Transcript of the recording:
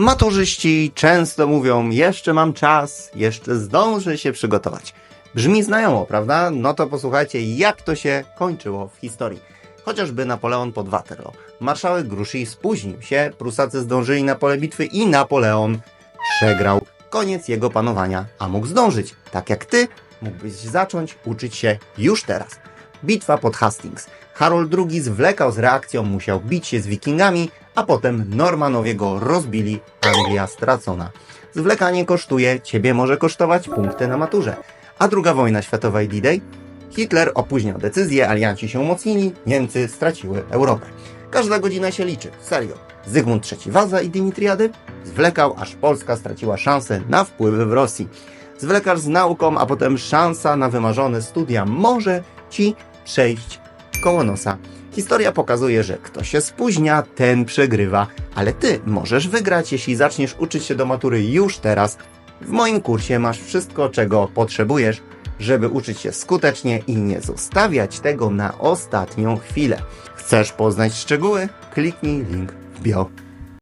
Maturzyści często mówią, jeszcze mam czas, jeszcze zdążę się przygotować. Brzmi znajomo, prawda? No to posłuchajcie, jak to się kończyło w historii. Chociażby Napoleon pod Waterloo. Marszałek Grouchy spóźnił się, Prusacy zdążyli na pole bitwy i Napoleon przegrał. Koniec jego panowania, a mógł zdążyć. Tak jak ty, mógłbyś zacząć uczyć się już teraz. Bitwa pod Hastings. Harold II zwlekał z reakcją, musiał bić się z wikingami, a potem Normanowie go rozbili, Anglia stracona. Zwlekanie kosztuje, ciebie może kosztować punkty na maturze. A druga wojna światowa i D-Day? Hitler opóźniał decyzję, alianci się umocnili, Niemcy straciły Europę. Każda godzina się liczy, serio. Zygmunt III Waza i Dimitriady zwlekał, aż Polska straciła szansę na wpływy w Rosji. Zwlekasz z nauką, a potem szansa na wymarzone studia może ci przejść koło nosa. Historia pokazuje, że kto się spóźnia, ten przegrywa, ale ty możesz wygrać, jeśli zaczniesz uczyć się do matury już teraz. W moim kursie masz wszystko, czego potrzebujesz, żeby uczyć się skutecznie i nie zostawiać tego na ostatnią chwilę. Chcesz poznać szczegóły? Kliknij link w bio.